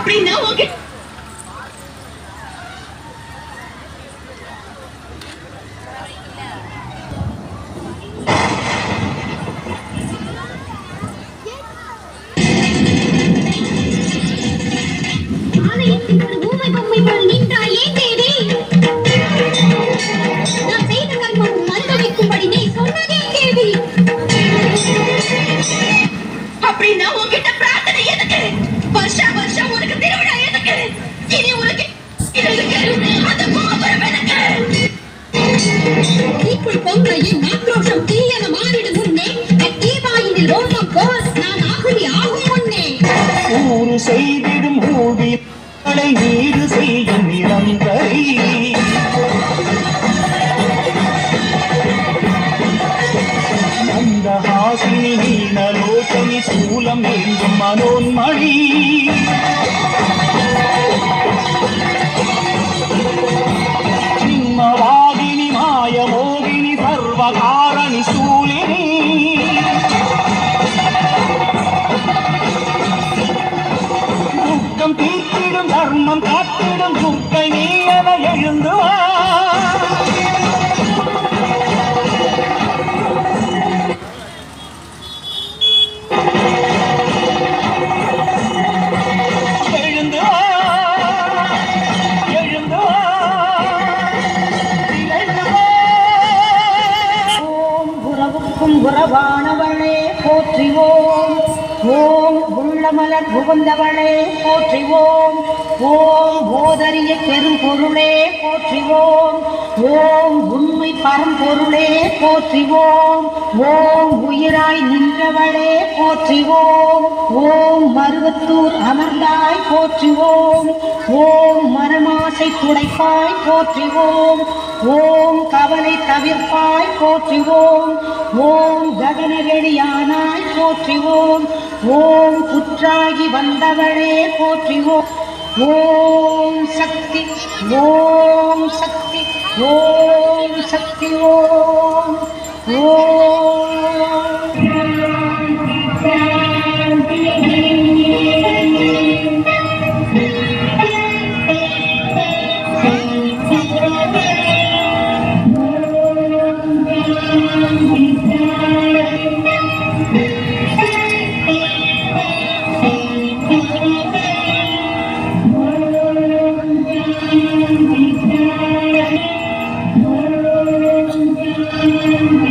அப்படின்னா ஓகே அப்படின்னா உங்ககிட்ட ஊறு செய்திடும் ஊழி களை நீடு செய்யும் நிரந்தரை மந்தஹாசினி நீனலோச்சனி சூலம் ஏந்தும் மனோன்மணி. காத்திடும் குப்பை நீ என எழுந்து வா. உறவானவளே போற்றிவோம் ஓ உள்ளமலர் புகுந்தவளே போற்றிவோம். ஓம் போதரிய பெரும் பொருளே போற்றிவோம். ஓம் உண்மை பரம்பொருளே போற்றிவோம். ஓம் உயிராய் நின்றவளே போற்றிவோம். ஓம் மருவத்தூர் அமர்ந்தாய் போற்றிவோம். ஓம் ஆசை துடைப்பாய் போற்றுவோம். ஓம் கவலை தவிர்ப்பாய் போற்றுவோம். ஓம் ககனவெளியானாய் போற்றுவோம். ஓம் புற்றாகி வந்தவளே போற்றுவோம். ஓம் சக்தி ஓம் சக்தி ஓம் சக்தி ஓம். ஓம்